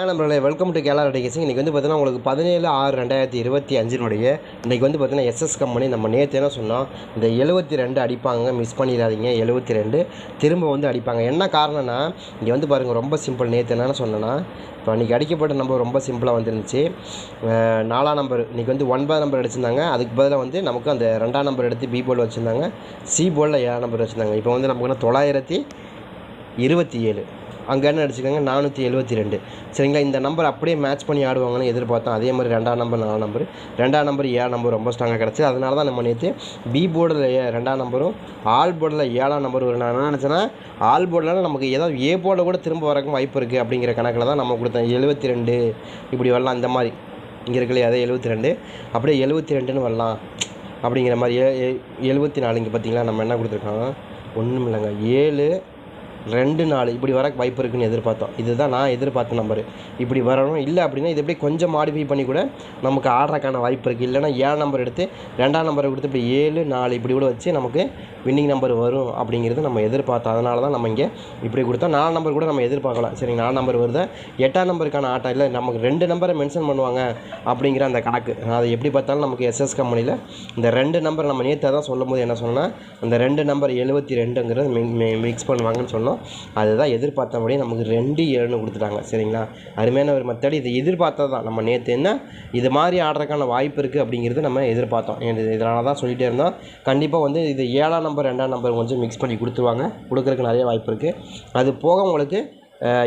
நம்பர்களே welcome to கேலா ரெடிகேசிங் இன்றைக்கி வந்து பார்த்தீங்கன்னா உங்களுக்கு பதினேழு ஆறு ரெண்டாயிரத்தி இருபத்தி அஞ்சினுடைய இன்றைக்கி வந்து பார்த்தீங்கன்னா எஸ்எஸ் கம்பெனி நம்ம நேற்று என்ன சொன்னோம்? இந்த எழுபத்தி ரெண்டு அடிப்பாங்க மிஸ் பண்ணிடாதீங்க எழுபத்தி ரெண்டு. திரும்ப வந்து அடிப்பாங்க. என்ன காரணம்னா இங்கே வந்து பாருங்கள் ரொம்ப சிம்பிள் நேற்று என்னென்னு சொன்னேன்னா இப்போ இன்றைக்கி அடிக்கப்பட்ட நம்பர் ரொம்ப சிம்பிளாக வந்துருந்துச்சு. நாலாம் நம்பர் இன்றைக்கி வந்து ஒன்பது நம்பர் அடிச்சிருந்தாங்க. அதுக்கு பதிலாக வந்து நமக்கு அந்த ரெண்டாம் நம்பர் எடுத்து பி போர்டில் வச்சுருந்தாங்க. சி போர்டில் ஏழாம் நம்பர் வச்சுருந்தாங்க. இப்போ வந்து நமக்கு என்ன தொள்ளாயிரத்தி இருபத்தி ஏழு. அங்கே என்ன அடிச்சுக்கோங்க நானூற்றி எழுபத்தி ரெண்டு. சரிங்களா? இந்த நம்பர் அப்படியே மேட்ச் பண்ணி ஆடுவாங்கன்னு எதிர்பார்த்தோம். அதே மாதிரி ரெண்டாம் நம்பர் நாலாம் நம்பர் ரெண்டாம் நம்பர் ஏழாம் நம்பர் ரொம்ப ஸ்ட்ராங்காக கிடச்சி அதனால தான் நம்ம நேற்று பி போர்டில் ரெண்டாம் நம்பரும் ஆல் போர்டில் ஏழாம் நம்பர் ஒரு நான் என்ன நினச்சேன்னா ஆல் போர்டில் நமக்கு ஏதாவது ஏ போர்டில் கூட திரும்ப வரக்கும் வாய்ப்பு இருக்குது அப்படிங்கிற கணக்கில் தான் நம்ம கொடுத்தோம். எழுபத்தி ரெண்டு. இப்படி வரலாம். இந்த மாதிரி. இங்கே இருக்குல்லையே? அதே எழுபத்தி ரெண்டு. அப்படியே எழுபத்தி ரெண்டுன்னு வரலாம். அப்படிங்கிற மாதிரி. ஏ எழுபத்தி நாலு இங்கே பார்த்தீங்களா? நம்ம என்ன கொடுத்துருக்கோம்? ஒன்றும் இல்லைங்க. ஏழு ரெண்டு நாலு. இப்படி வர வாய்ப்பு இருக்குன்னு எதிர்பார்த்தோம். இதுதான் நான் எதிர்பார்த்த நம்பர் இப்படி வரணும். இல்லை அப்படின்னா இது எப்படி கொஞ்சம் மாடிஃபை பண்ணி கூட நமக்கு ஆடுறக்கான வாய்ப்பு இருக்குது இல்லைன்னா ஏழு நம்பர் எடுத்து ரெண்டாம் நம்பரை கொடுத்து இப்படி ஏழு நாலு இப்படி கூட வச்சு நமக்கு வின்னிங் நம்பர் வரும் அப்படிங்கிறது நம்ம எதிர்பார்த்தோம். அதனால தான் நம்ம இங்கே இப்படி கொடுத்தோம். நாலு நம்பர் கூட நம்ம எதிர்பார்க்கலாம். சரி நாலு நம்பர் வருதா? எட்டாம் நம்பருக்கான ஆட்டம் இல்லை நமக்கு ரெண்டு நம்பரை மென்ஷன் பண்ணுவாங்க அப்படிங்கிற அந்த கணக்கு. அதை எப்படி பார்த்தாலும் நமக்கு எஸ்எஸ் கம்பெனியில் இந்த ரெண்டு நம்பர் நம்ம நேற்று தான் சொல்லும் போது என்ன சொன்னால் அந்த ரெண்டு நம்பர் எழுபத்தி ரெண்டுங்கிறது மிக்ஸ் பண்ணுவாங்கன்னு சொன்னோம். அதுதான் எதிர்பார்த்தபடியே நமக்கு ரெண்டு ஏழுன்னு கொடுத்துட்டாங்க சரிங்களா? அருமையான ஒரு மெத்தட். இது எதிர்பார்த்தது தான். நம்ம நேற்று என்ன? இது மாதிரி ஆடுறதுக்கான வாய்ப்பு இருக்குது அப்படிங்கிறது நம்ம எதிர்பார்த்தோம். இதனால தான் சொல்லிகிட்டே இருந்தோம். கண்டிப்பாக வந்து இது ஏழாம் நம்பர் ரெண்டாம் நம்பர் கொஞ்சம் மிக்ஸ் பண்ணி கொடுத்துருவாங்க. கொடுக்குறதுக்கு நிறைய வாய்ப்பு இருக்குது அது போக உங்களுக்கு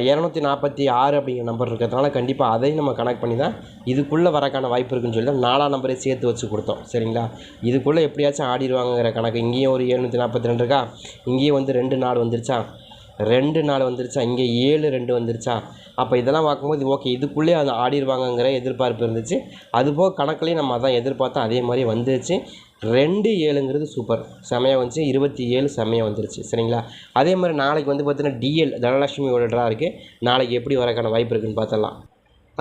இரநூத்தி நாற்பத்தி ஆறு அப்படிங்கிற நம்பர் இருக்கிறதுனால கண்டிப்பாக அதையும் நம்ம கனெக்ட் பண்ணி தான் இதுக்குள்ளே வரக்கான வாய்ப்பு இருக்குன்னு சொல்லி தான் நாலாம் நம்பரை சேர்த்து வச்சு கொடுத்தோம் சரிங்களா? இதுக்குள்ளே எப்படியாச்சும் ஆடிடுவாங்கிற கணக்கு. இங்கேயும் ஒரு எழுநூற்றி நாற்பத்தி ரெண்டு இருக்கா? இங்கேயும் வந்து ரெண்டு நாள் வந்துருச்சா? ரெண்டு நாள் வந்துருச்சா இங்கே ஏழு ரெண்டு வந்துருச்சா? அப்போ இதெல்லாம் பார்க்கும்போது ஓகே இதுக்குள்ளே அது ஆடிடுவாங்கங்கிற எதிர்பார்ப்பு இருந்துச்சு. அதுபோக கணக்குலேயும் நம்ம அதான் எதிர்பார்த்தோம் அதே மாதிரி வந்துருச்சு. ரெண்டு ஏழுங்கிறது சூப்பர் செமையாக வந்துச்சு. இருபத்தி ஏழு செமையாக வந்துருச்சு சரிங்களா? அதே மாதிரி நாளைக்கு வந்து பார்த்தீங்கன்னா டிஎல் தனலட்சுமியோட ட்ரா இருக்குது நாளைக்கு எப்படி வரக்கான வாய்ப்பு இருக்குதுன்னு பார்த்தலாம்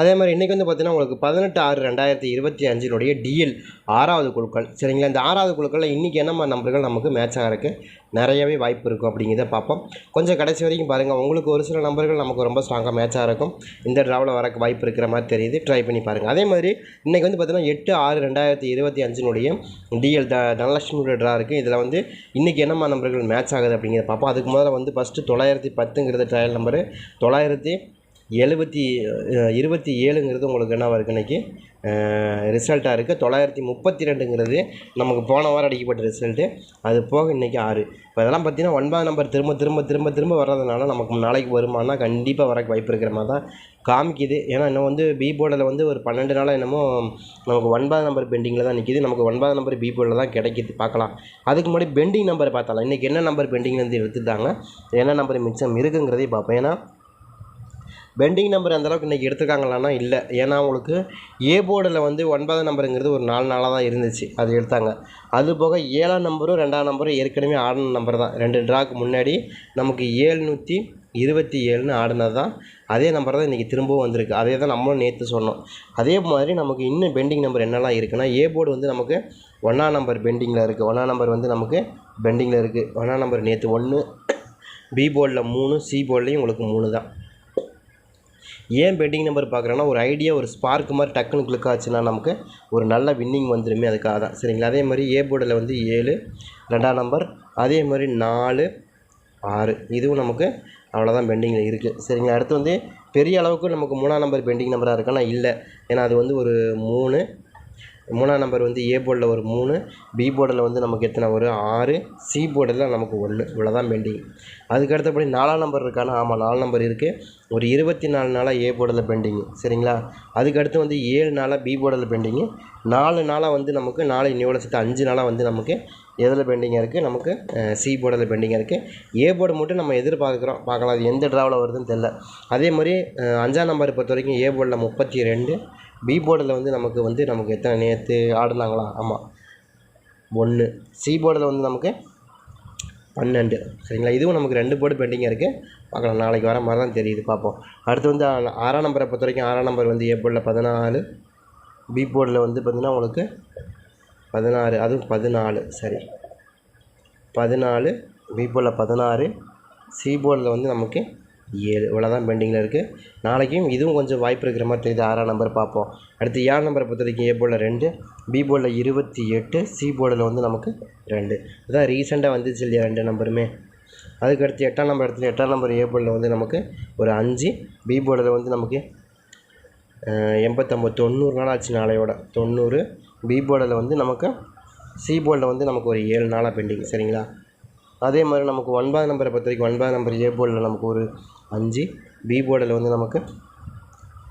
அதே மாதிரி இன்றைக்கி வந்து பார்த்திங்கன்னா உங்களுக்கு பதினெட்டு ஆறு ரெண்டாயிரத்தி இருபத்தி அஞ்சினுடைய டிஎல் ஆறாவது குழுக்கள். சரிங்களா? இந்த ஆறாவது குழுக்களில் இன்றைக்கி என்னம்மா நம்பர்கள் நமக்கு மேட்ச் ஆகிறதுக்கு நிறையவே வாய்ப்பு இருக்கும் அப்படிங்கிறத பார்ப்போம். கொஞ்சம் கடைசி வரைக்கும் பாருங்கள் உங்களுக்கு ஒரு சில நம்பர்கள் நமக்கு ரொம்ப ஸ்ட்ராங்காக மேட்சாக இருக்கும் இந்த ட்ராவில் வரக்கு வாய்ப்பு இருக்கிற மாதிரி தெரியுது. ட்ரை பண்ணி பாருங்கள் அதே மாதிரி இன்றைக்கி வந்து பார்த்தீங்கன்னா எட்டு ஆறு ரெண்டாயிரத்தி இருபத்தி அஞ்சினுடைய டிஎல் த தனலட்சுமியோட ட்ரா இருக்குது இதில் வந்து இன்றைக்கி என்னம்மா நம்பர்கள் மேட்ச் ஆகுது அப்படிங்கிறத பார்ப்போம். அதுக்கு முதல்ல வந்து ஃபஸ்ட்டு தொள்ளாயிரத்தி பத்துங்கிறது ட்ரையல் நம்பரு தொள்ளாயிரத்தி எழுபத்தி இருபத்தி ஏழுங்கிறது உங்களுக்கு என்ன இருக்கு இன்றைக்கி ரிசல்ட்டாக இருக்குது தொள்ளாயிரத்தி முப்பத்தி ரெண்டுங்கிறது நமக்கு போன வாரம் அடிக்கப்பட்ட ரிசல்ட்டு அது போக இன்றைக்கி ஆறு. இப்போ இதெல்லாம் பார்த்தீங்கன்னா ஒன்பது நம்பர் திரும்ப திரும்ப திரும்ப திரும்ப வர்றதுனால நமக்கு நாளைக்கு வருமானா கண்டிப்பாக வரக்கு வாய்ப்பு இருக்கிற மாதிரி தான் காமிக்குது. ஏன்னா இன்னும் வந்து பி போர்டில் வந்து ஒரு பன்னெண்டு நாளாக என்னமோ நமக்கு ஒன்பது நம்பர் பெண்டிங்கில் தான் நிற்கிது நமக்கு ஒன்பது நம்பர் பி போர்டில் தான் கிடைக்கிது பார்க்கலாம். அதுக்கு முன்னாடி பெண்டிங் நம்பர் பார்த்தாலாம். இன்றைக்கி என்ன நம்பர் பெண்டிங்லேருந்து எடுத்துட்டாங்க? என்ன நம்பர் மிச்சம் இருக்குங்கிறதையும் பார்ப்போம். ஏன்னா பெண்டிங் நம்பர் அந்தளவுக்கு இன்றைக்கி எடுத்துருக்காங்களான்னா இல்லை. ஏன்னா உங்களுக்கு ஏ போர்டில் வந்து ஒன்பதாம் நம்பருங்கிறது ஒரு நாலு நாளாக தான் இருந்துச்சு. அது எடுத்தாங்க. அது போக ஏழாம் நம்பரும் ரெண்டாம் நம்பரும் ஏற்கனவே ஆடின நம்பர் தான். ரெண்டு ட்ராக்கு முன்னாடி நமக்கு ஏழ்நூற்றி இருபத்தி ஏழுன்னு ஆடினது தான். அதே நம்பர் தான் இன்றைக்கி திரும்பவும் வந்திருக்கு. அதே தான் நம்மளும் நேற்று சொன்னோம். அதே மாதிரி நமக்கு இன்னும் பெண்டிங் நம்பர் என்னெல்லாம் இருக்குன்னா ஏ போர்டு வந்து நமக்கு ஒன்றாம் நம்பர் பெண்டிங்கில் இருக்குது ஒன்றாம் நம்பர் வந்து நமக்கு பெண்டிங்கில் இருக்குது ஒன்றாம் நம்பர் நேற்று ஒன்று பி போர்டில் மூணு சி போர்ட்லேயும் உங்களுக்கு மூணு தான். ஏன் பெட்டிங் நம்பர் பார்க்குறேன்னா ஒரு ஐடியா ஒரு ஸ்பார்க் மாதிரி டக்குன்னு கிளிக் ஆச்சுன்னா நமக்கு ஒரு நல்ல வின்னிங் வந்துடுமே அதுக்காக தான். சரிங்களா? அதே மாதிரி ஏ போர்டில் வந்து ஏழு ரெண்டாம் நம்பர் அதே மாதிரி நாலு ஆறு. இதுவும் நமக்கு அவ்வளோதான் பெண்டிங்கில் இருக்குது சரிங்களா? அடுத்து வந்து பெரிய அளவுக்கு நமக்கு மூணாம் நம்பர் பெண்டிங் நம்பராக இருக்குன்னா இல்லை. ஏன்னா அது வந்து ஒரு மூணு மூணாம் நம்பர் வந்து ஏ போர்டில் ஒரு மூணு பி போர்டில் வந்து நமக்கு எத்தனை ஒரு ஆறு சி போர்டில் நமக்கு ஒன்று இவ்வளோ தான் பெண்டிங் அதுக்கு அடுத்தபடி நாலாம் நம்பர் இருக்கானா? ஆமாம் நாலு நம்பர் இருக்குது ஒரு இருபத்தி நாலு நாளாக ஏ போர்டில் பெண்டிங்கு சரிங்களா? அதுக்கடுத்து வந்து ஏழு நாளாக பி போர்டில் பெண்டிங்கு நாலு நாளாக வந்து நமக்கு நாலு இன்னையோட சேர்த்து அஞ்சு நாளாக வந்து நமக்கு எதில் பெண்டிங்காக இருக்குது நமக்கு சி போர்டில் பெண்டிங்காக இருக்குது ஏ போர்டு மட்டும் நம்ம எதிர்பார்க்குறோம். பார்க்கலாம் அது எந்த ட்ராவில் வருதுன்னு தெரில அதே மாதிரி அஞ்சாம் நம்பர் பொறுத்த வரைக்கும் ஏ போர்டில் முப்பத்தி ரெண்டு பி போர்டில் வந்து நமக்கு வந்து நமக்கு எத்தனை நேற்று ஆடினாங்களா? ஆமாம் ஒன்று சி போர்டில் வந்து நமக்கு பன்னெண்டு. சரிங்களா? இதுவும் நமக்கு ரெண்டு போர்டு பெண்டிங்காக இருக்குது பார்க்கலாம். நாளைக்கு வர மாதிரி தான் தெரியுது. பார்ப்போம். அடுத்து வந்து ஆ- ஆறாம் நம்பரை பொறுத்த வரைக்கும் ஆறாம் நம்பர் வந்து ஏ போர்டில் பதினாலு. பி போர்டில் வந்து பார்த்திங்கன்னா உங்களுக்கு பதினாறு. அதுவும் பதினாலு. சரி. பதினாலு. பி போர்டில் பதினாறு. சி போர்டில் வந்து நமக்கு ஏழு இவ்வளோ தான் பெண்டிங்கில் இருக்குது நாளைக்கும் இதுவும் கொஞ்சம் வாய்ப்பு இருக்கிற மாதிரி தெரியுது. ஆறாம் நம்பர் பார்ப்போம். அடுத்து ஏழு நம்பரை பொறுத்த வரைக்கும் ஏ போர்டில் ரெண்டு பி போர்டில் இருபத்தி எட்டு சி போர்டில் வந்து நமக்கு ரெண்டு. இதான் ரீசெண்டாக வந்துச்சு இல்லையா ரெண்டு நம்பருமே அதுக்கடுத்து எட்டாம் நம்பர் இடத்துல எட்டாம் நம்பர் ஏ போர்டில் வந்து நமக்கு ஒரு அஞ்சு பி போர்டில் வந்து நமக்கு அஹ், எண்பத்தொம்பது தொண்ணூறு நாள் ஆச்சு நாளையோட. தொண்ணூறு பி போர்டில் வந்து நமக்கு சி போர்டில் வந்து நமக்கு ஒரு ஏழு நாளாக பெண்டிங் சரிங்களா? அதே மாதிரி நமக்கு ஒன்பது நம்பரை பொறுத்த வரைக்கும் ஒன்பதாம் நம்பர் ஏ போர்டில் நமக்கு ஒரு அஞ்சு பி போர்டில் வந்து நமக்கு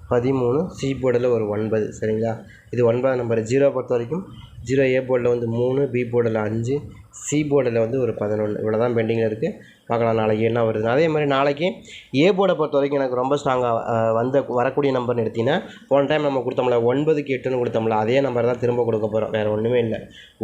பதிமூணு சி போர்டில் ஒரு ஒன்பது சரிங்களா? இது ஒன்பது நம்பர் ஜீரோ பொறுத்த வரைக்கும் ஜீரோ ஏ போர்டில் வந்து மூணு பி போர்டில் அஞ்சு சி போர்டில் வந்து ஒரு பதினொன்று இவ்வளோ தான் பெண்டிங்கில் இருக்குது பார்க்கலாம். நாளைக்கு என்ன வருது அதே மாதிரி நாளைக்கு ஏ போர்டை பொறுத்த வரைக்கும் எனக்கு ரொம்ப ஸ்ட்ராங்காக வந்த வரக்கூடிய நம்பர்னு எடுத்தீங்கன்னா போன டைம் நம்ம கொடுத்தோம்ல ஒன்பதுக்கு எட்டுன்னு கொடுத்தோம்ல அதே நம்பர் தான் திரும்ப கொடுக்க போகிறோம் வேறு ஒன்றுமே இல்லை.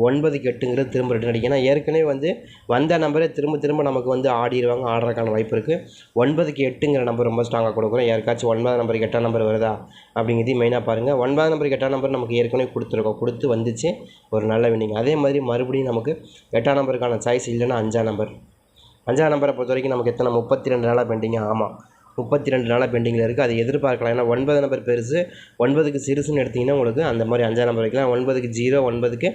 ஒன்பதுக்கு எட்டுங்கிறது திரும்ப ரிட்டன் அடிக்கும் ஏன்னா ஏற்கனவே வந்து வந்த நம்பரே திரும்ப திரும்ப நமக்கு வந்து ஆடிடுவாங்க ஆடுறதுக்கான வாய்ப்பு இருக்குது ஒன்பதுக்கு எட்டுங்கிற நம்பர் ரொம்ப ஸ்ட்ராங்காக கொடுக்குறோம். யாருக்காச்சும் ஒன்பதாம் நம்பருக்கு எட்டாம் நம்பர் வருதா? அப்படிங்கிறதையும் மெயினாக பாருங்கள் ஒன்பதாம் நம்பருக்கு எட்டாம் நம்பர் நமக்கு ஏற்கனவே கொடுத்துருக்கோம். கொடுத்து வந்துச்சு. ஒரு நல்ல வின்னிங் அதே மாதிரி மறுபடியும் நமக்கு எட்டாம் நம்பருக்கான சாய்ஸ் இல்லைன்னா அஞ்சாம் நம்பர் அஞ்சாம் நம்பரை பொறுத்த வரைக்கும் நமக்கு எத்தனை? முப்பத்தி ரெண்டு நாளாக பெண்டிங்காக ஆமாம் முப்பத்தி ரெண்டு நாளாக பெண்டிங்கில் இருக்குது அதை எதிர்பார்க்கலாம். ஏன்னா ஒன்பது நம்பர் பெருசு. ஒன்பதுக்கு சிறுசுன்னு எடுத்திங்கன்னா உங்களுக்கு அந்த மாதிரி அஞ்சாம் நம்பர் வைக்கலாம். ஒன்பதுக்கு ஜீரோ ஒன்பதுக்கு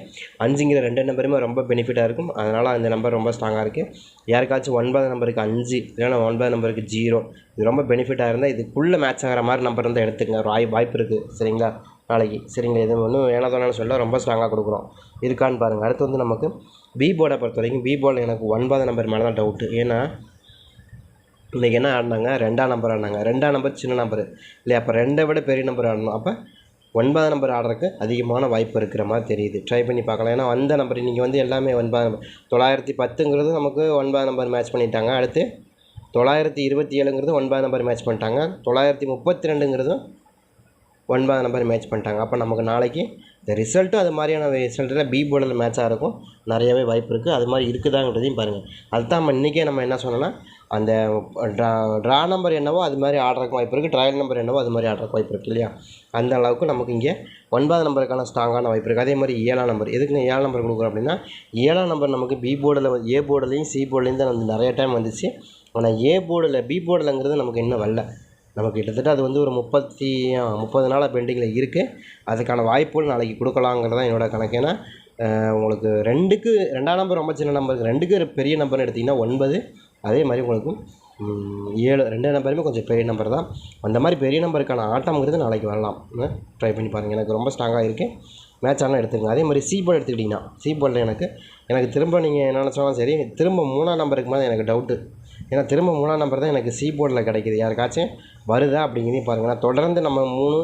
அஞ்சுங்கிற ரெண்டு நம்பருமே ரொம்ப பெனிஃபிட்டாக இருக்கும். அதனால் அந்த நம்பர் ரொம்ப ஸ்ட்ராங்காக இருக்குது யாருக்காச்சும் ஒன்பது நம்பருக்கு அஞ்சு இல்லைன்னா ஒன்பது நம்பருக்கு ஜீரோ இது ரொம்ப பெனிஃபிட்டாக இருந்தால் இதுக்குள்ளே மேட்ச் ஆகிற மாதிரி நம்பர் இருந்தால் எடுத்துக்கங்க. ஒரு வாய் வாய்ப்பு இருக்குது சரிங்களா? நாளைக்கு. சரிங்களா? இது ஒன்றும் ஏனதானு சொல்ல ரொம்ப ஸ்ட்ராங்காக கொடுக்குறோம். இருக்கான்னு பாருங்கள் அடுத்து வந்து நமக்கு பி போர்டை பொறுத்த வரைக்கும் பி போர்டில் எனக்கு ஒன்பது நம்பர் மேலே தான் டவுட்டு ஏன்னா இன்றைக்கி என்ன ஆடினாங்க? ரெண்டாம் நம்பர் ஆடினாங்க. ரெண்டாம் நம்பர் சின்ன நம்பர் இல்லையா? அப்போ ரெண்டை விட பெரிய நம்பர் ஆடணும். அப்போ ஒன்பதாம் நம்பர் ஆடுறதுக்கு அதிகமான வாய்ப்பு இருக்கிற மாதிரி தெரியுது. ட்ரை பண்ணி பார்க்கலாம். ஏன்னா அந்த நம்பர் நீங்கள் வந்து எல்லாமே ஒன்பதாம் நம்பர் தொள்ளாயிரத்தி பத்துங்கிறது நமக்கு ஒன்பதாம் நம்பர் மேட்ச் பண்ணிட்டாங்க. அடுத்து தொள்ளாயிரத்தி இருபத்தி ஏழுங்கிறது ஒன்பதாம் நம்பர் மேட்ச் பண்ணிட்டாங்க. தொள்ளாயிரத்தி முப்பத்தி ரெண்டுங்கிறதும் ஒன்பதாம் நம்பர் மேட்ச் பண்ணிட்டாங்க. அப்போ நமக்கு நாளைக்கு இந்த ரிசல்ட்டும் அது மாதிரியான ரிசல்ட்டில் பி போர்டில் மேட்சாக இருக்கும். நிறையவே வாய்ப்பு இருக்குது அது மாதிரி இருக்குதாங்கிறதையும் பாருங்கள் அதுதான் நம்ம இன்றைக்கே நம்ம என்ன சொன்னோன்னா அந்த ட்ரா ட்ரா நம்பர் என்னவோ அது மாதிரி ஆடுறதுக்கு வாய்ப்பு இருக்குது ட்ரையல் நம்பர் என்னவோ அது மாதிரி ஆடுறதுக்கு வாய்ப்பு இருக்குது இல்லையா? அந்த அளவுக்கு நமக்கு இங்கே ஒன்பதாம் நம்பருக்கான ஸ்ட்ராங்கான வாய்ப்பு இருக்குது அதே மாதிரி ஏழாம் நம்பர் எதுக்கு ஏழாம் நம்பர் கொடுக்குறோம் அப்படின்னா ஏழாம் நம்பர் நமக்கு பி போர்டில் ஏ போர்டுலையும் சி போர்டுலேயும் தான் வந்து நிறைய டைம் வந்துச்சு. ஆனால் ஏ போர்டில் பி போர்டில்ங்கிறது நமக்கு இன்னும் வரல. நமக்கு கிட்டத்தட்ட அது வந்து ஒரு முப்பத்தி முப்பது நாளாக பெண்டிங்கில் இருக்குது அதுக்கான வாய்ப்புகள் நாளைக்கு கொடுக்கலாங்கிறது தான் என்னோடய கணக்கு. ஏன்னா உங்களுக்கு ரெண்டுக்கு ரெண்டாம் நம்பர் ரொம்ப சின்ன நம்பர் ரெண்டுக்கு பெரிய நம்பர்னு எடுத்திங்கன்னா ஒன்பது. அதே மாதிரி உங்களுக்கு ஏழு ரெண்டு நம்பருமே கொஞ்சம் பெரிய நம்பர் தான். அந்த மாதிரி பெரிய நம்பருக்கான ஆட்டம்ங்கிறது நாளைக்கு வரலாம். ட்ரை பண்ணி பாருங்கள் எனக்கு ரொம்ப ஸ்ட்ராங்காக இருக்குது மேட்ச் ஆனால் எடுத்துக்கங்க. அதே மாதிரி சி போர்டு எடுத்துக்கிட்டிங்கன்னா சி போர்டில் எனக்கு எனக்கு திரும்ப நீங்கள் என்ன நினச்சாலும் சரி திரும்ப மூணாம் நம்பருக்கு மேலே எனக்கு டவுட்டு ஏன்னா திரும்ப மூணாம் நம்பர் தான் எனக்கு சி போர்டில் கிடைக்குது. யாருக்காச்சும் வருதா அப்படிங்கிறதையும் பாருங்கள் தொடர்ந்து நம்ம மூணு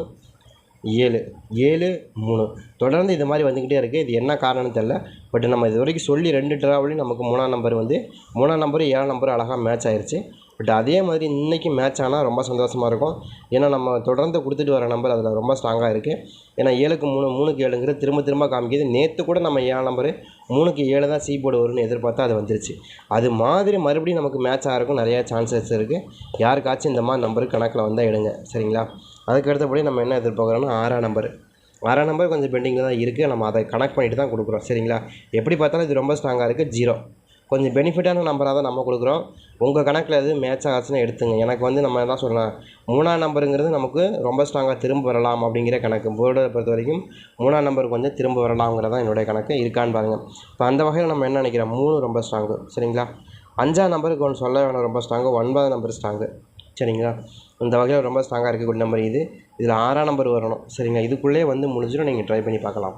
ஏழு ஏழு மூணு. தொடர்ந்து இது மாதிரி வந்துக்கிட்டே இருக்குது இது என்ன காரணம்னு தெரில பட் நம்ம இது வரைக்கும் சொல்லி ரெண்டு ட்ராவலையும் நமக்கு மூணாம் நம்பர் வந்து மூணாம் நம்பர் ஏழாம் நம்பர் அழகாக மேட்ச் ஆயிருச்சு. பட் அதே மாதிரி இன்றைக்கி மேட்ச் ஆனால் ரொம்ப சந்தோஷமாக இருக்கும். ஏன்னா நம்ம தொடர்ந்து கொடுத்துட்டு வர நம்பர் அதில் ரொம்ப ஸ்ட்ராங்காக இருக்குது ஏன்னா ஏழுக்கு மூணு மூணுக்கு ஏழுங்கிறது திரும்ப திரும்ப காமிக்குது. நேற்று கூட நம்ம ஏழாம் நம்பரு மூணுக்கு ஏழு தான் சி போர்டு வரும்னு எதிர்பார்த்தா அது வந்துருச்சு. அது மாதிரி மறுபடியும் நமக்கு மேட்ச் ஆகிறக்கும் நிறையா சான்சஸ் இருக்குது யாருக்காச்சும் இந்த மாதிரி நம்பரு கணக்கில் வந்தால் எடுங்க. சரிங்களா? அதுக்கு அடுத்தபடி நம்ம என்ன எதிர்பார்க்குறோன்னா ஆறாம் நம்பர் ஆறாம் நம்பர் கொஞ்சம் பெண்டிங்கில் தான் இருக்குது நம்ம அதை கனெக்ட் பண்ணிட்டு தான் கொடுக்குறோம். சரிங்களா? எப்படி பார்த்தாலும் இது ரொம்ப ஸ்ட்ராங்காக இருக்குது ஜீரோ கொஞ்சம் பெனிஃபிட்டான நம்பராக தான் நம்ம கொடுக்குறோம். உங்கள் கணக்கில் எது மேட்ச் ஆச்சுன்னா எடுத்துங்க. எனக்கு வந்து நம்ம என்ன சொல்லலாம் மூணாம் நம்பருங்கிறது நமக்கு ரொம்ப ஸ்ட்ராங்காக திரும்ப வரலாம் அப்படிங்கிற கணக்கு. போர்டை பொறுத்த வரைக்கும் மூணாம் நம்பர் கொஞ்சம் திரும்ப வரலாம்ங்கிறதான் என்னுடைய கணக்கு. இருக்கான்னு பாருங்கள் இப்போ அந்த வகையில் நம்ம என்ன நினைக்கிறோம்? மூணு ரொம்ப ஸ்ட்ராங்கு சரிங்களா? அஞ்சாம் நம்பருக்கு ஒன்று சொல்ல வேணும் ரொம்ப ஸ்ட்ராங்கு ஒன்பதாம் நம்பர் ஸ்ட்ராங்கு சரிங்களா? இந்த வகையில் ரொம்ப ஸ்ட்ராங்காக இருக்கக்கூடிய நம்பர் இது. இதில் ஆறாம் நம்பர் வரணும் சரிங்களா? இதுக்குள்ளேயே வந்து முடிஞ்சிடும். நீங்கள் ட்ரை பண்ணி பார்க்கலாம்.